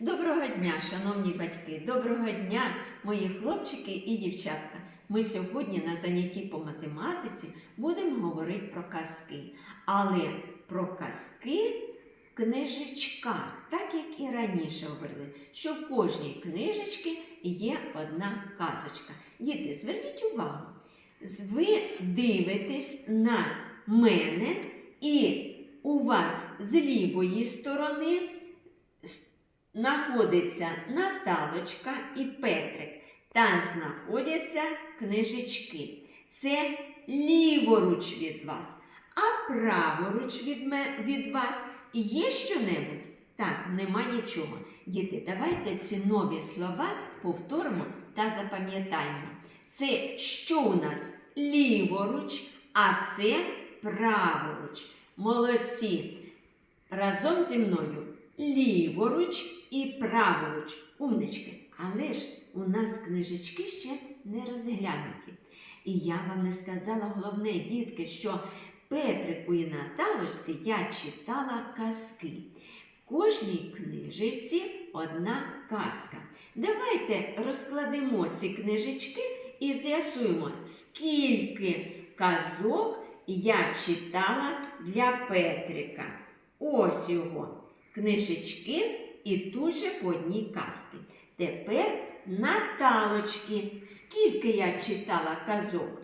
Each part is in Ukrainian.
Доброго дня, шановні батьки! Доброго дня, мої хлопчики і дівчатка! Ми сьогодні на занятті по математиці будемо говорити про казки. Але про казки в книжечках, так як і раніше говорили, що в кожній книжечці є одна казочка. Діти, зверніть увагу, ви дивитесь на мене, і у вас з лівої сторони знаходиться Наталочка і Петрик. Там знаходяться книжечки. Це ліворуч від вас. А праворуч від, ме- від вас є щонебудь? Так, нема нічого. Діти, давайте ці нові слова повторимо та запам'ятаємо. Це що у нас ліворуч, а це праворуч. Молодці. Разом зі мною ліворуч і праворуч. Умнички. Але ж у нас книжечки ще не розглянуті. І я вам не сказала головне, дітки, що Петрику і Наталочці я читала казки. В кожній книжечці одна казка. Давайте розкладемо ці книжечки і з'ясуємо, скільки казок я читала для Петрика. Ось його книжечки і тут же по одній казці. Тепер Наталочки, скільки я читала казок?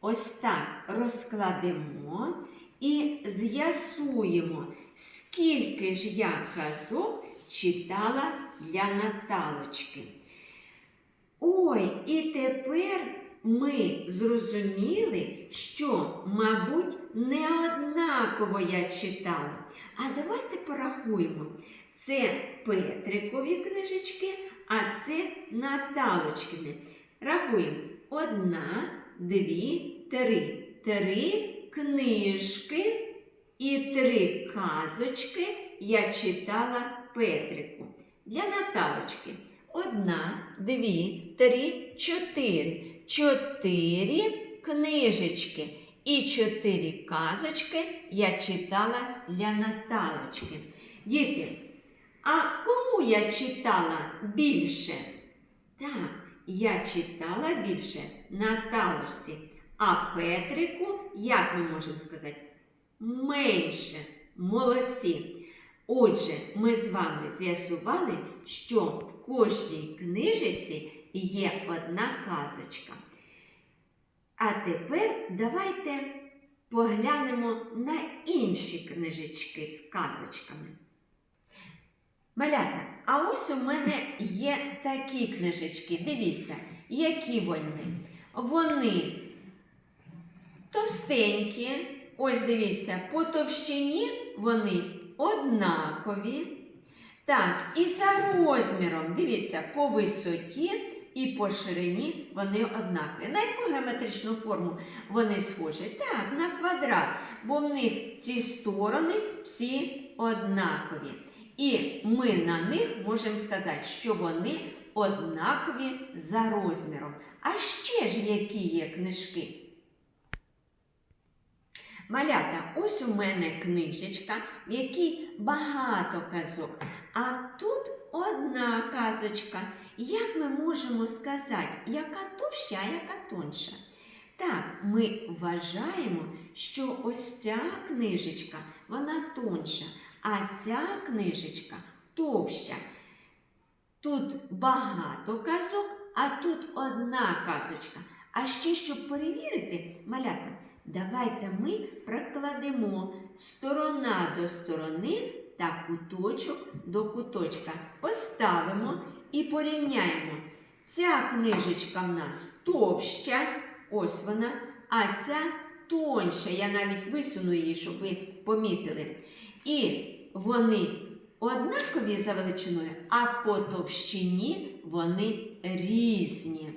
Ось так розкладемо і з'ясуємо, скільки ж я казок читала для Наталочки. Ой, і тепер ми зрозуміли, що, мабуть, не однаково я читала. А давайте порахуємо. Це Петрикові книжечки, а це Наталочкини. Рахуємо. Одна, дві, три. Три книжки і три казочки я читала Петрику. Для Наталочки. Одна, дві, три, чотири. Чотири книжечки і чотири казочки я читала для Наталочки. Діти, а кому я читала більше? Так, я читала більше Наталочці, а Петрику, як ми можемо сказати, менше. Молодці. Отже, ми з вами з'ясували, що в кожній книжці є одна казочка. А тепер давайте поглянемо на інші книжечки з казочками. Малята, а ось у мене є такі книжечки. Дивіться, які вони. Вони товстенькі. Ось дивіться, по товщині вони однакові. Так, і за розміром, дивіться, по висоті і по ширині вони однакові. На яку геометричну форму вони схожі? Так, на квадрат, бо в них ці сторони всі однакові. І ми на них можемо сказати, що вони однакові за розміром. А ще ж які є книжки? Малята, ось у мене книжечка, в якій багато казок. А тут одна казочка. Як ми можемо сказати, яка товща, а яка тонша? Так, ми вважаємо, що ось ця книжечка, вона тонша, а ця книжечка товща. Тут багато казок, а тут одна казочка. А ще, щоб перевірити, малята, давайте ми прокладемо сторона до сторони та куточок до куточка. Поставимо і порівняємо. Ця книжечка в нас товща, ось вона, а ця тонша. Я навіть висуну її, щоб ви помітили. І вони однакові за величиною, а по товщині вони різні.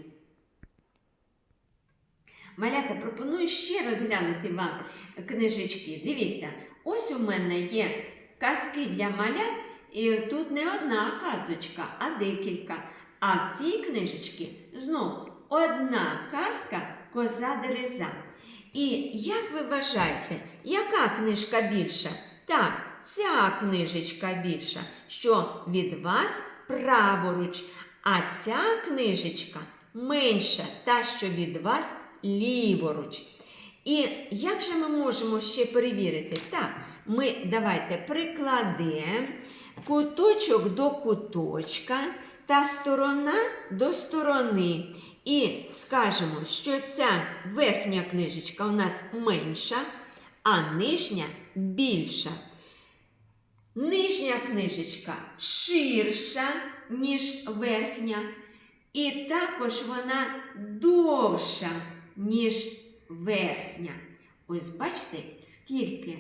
Малята, пропоную ще розглянути вам книжечки. Дивіться, ось у мене є казки для малят, і тут не одна казочка, а декілька. А в цій книжечці знов одна казка коза дереза. І як ви вважаєте, яка книжка більша? Так, ця книжечка більша, що від вас праворуч, а ця книжечка менша, та, що від вас ліворуч. І як же ми можемо ще перевірити? Так, ми давайте прикладемо куточок до куточка та сторона до сторони. І скажемо, що ця верхня книжечка у нас менша, а нижня більша. Нижня книжечка ширша, ніж верхня, і також вона довша, ніж верхня. Ось бачите, скільки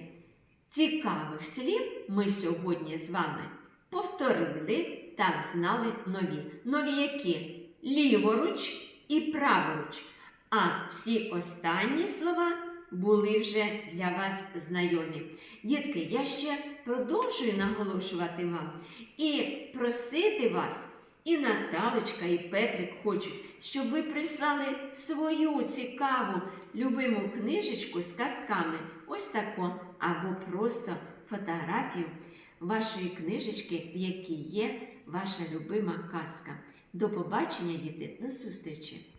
цікавих слів ми сьогодні з вами повторили та знали нові. Нові які? Ліворуч і праворуч. А всі останні слова були вже для вас знайомі. Дітки, я ще продовжую наголошувати вам і просити вас, і Наталочка, і Петрик хочуть, щоб ви прислали свою цікаву любиму книжечку з казками, ось таку, або просто фотографію вашої книжечки, в якій є ваша любима казка. До побачення, діти, до зустрічі!